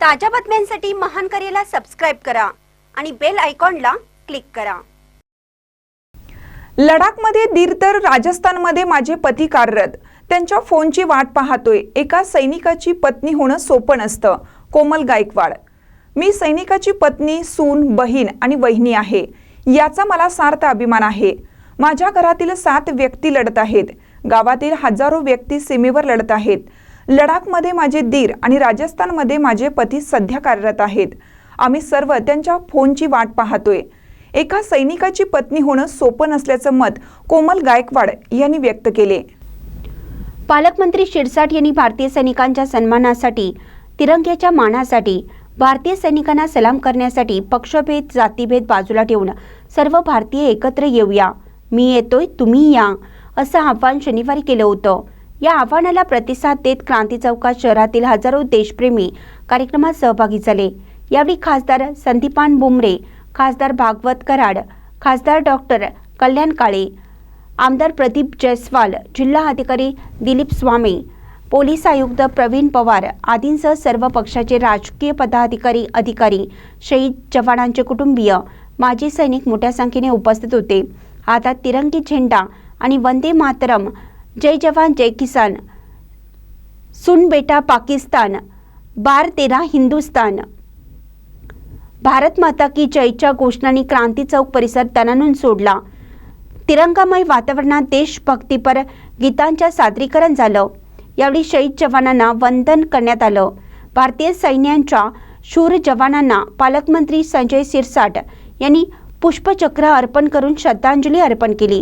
ताज्या बातम्यांसाठी महान करेला सबस्क्राईब करा आणि बेल आयकॉनला क्लिक करा. लडाखमध्ये दीर तर राजस्थानमध्ये माझे पती कार्यरत. त्यांच्या फोनची वाट पाहतोय. एका सैनिकाची पत्नी होणं सोपं नसतं. कोमल गायकवाड. मी सैनिकाची पत्नी सून बहीण आणि वहिनी आहे. याचा मला सार्थ अभिमान आहे. माझ्या घरातील सात व्यक्ती लढत आहेत. गावातील हजारो व्यक्ती सीमेवर लढत आहेत. लडाखमध्ये माझे दीर आणि राजस्थानमध्ये माझे पती सध्या कार्यरत आहेत. आम्ही सर्व त्यांच्या फोनची वाट पाहतोय. एका सैनिकाची पत्नी होणं सोपं नसल्याचं मत कोमल गायकवाड यांनी व्यक्त केले. पालकमंत्री शिरसाट यांनी भारतीय सैनिकांच्या सन्मानासाठी तिरंग्याच्या मानासाठी भारतीय सैनिकांना सलाम करण्यासाठी पक्षभेद जातीभेद बाजूला ठेवून सर्व भारतीय एकत्र येऊया. मी येतोय तुम्ही या असं आव्हान शनिवारी केलं होतं. या आव्हानाला प्रतिसाद देत क्रांती चौकात शहरातील हजारो देशप्रेमी कार्यक्रमात सहभागी झाले. यावेळी खासदार संदीपान बुमरे खासदार भागवत कराड खासदार डॉक्टर कल्याण काळे आमदार प्रदीप जयस्वाल जिल्हा अधिकारी दिलीप स्वामी पोलीस आयुक्त प्रवीण पवार आदींसह सर्व पक्षाचे राजकीय पदाधिकारी अधिकारी शहीद जवानांचे कुटुंबीय माजी सैनिक मोठ्या संख्येने उपस्थित होते. हातात तिरंगी झेंडा आणि वंदे मातरम जय जवान जय किसान. सुन बेटा पाकिस्तान बार तेरा हिंदुस्तान. भारत माता की जयच्या घोषणाने क्रांती चौक परिसर तणानून सोडला. तिरंगामय वातावरणात देशभक्तीपर गीतांच्या सादरीकरण झालं. यावेळी शहीद जवानांना वंदन करण्यात आलं. भारतीय सैन्यांच्या शूर जवानांना पालकमंत्री संजय सिरसाट यांनी पुष्पचक्र अर्पण करून श्रद्धांजली अर्पण केली.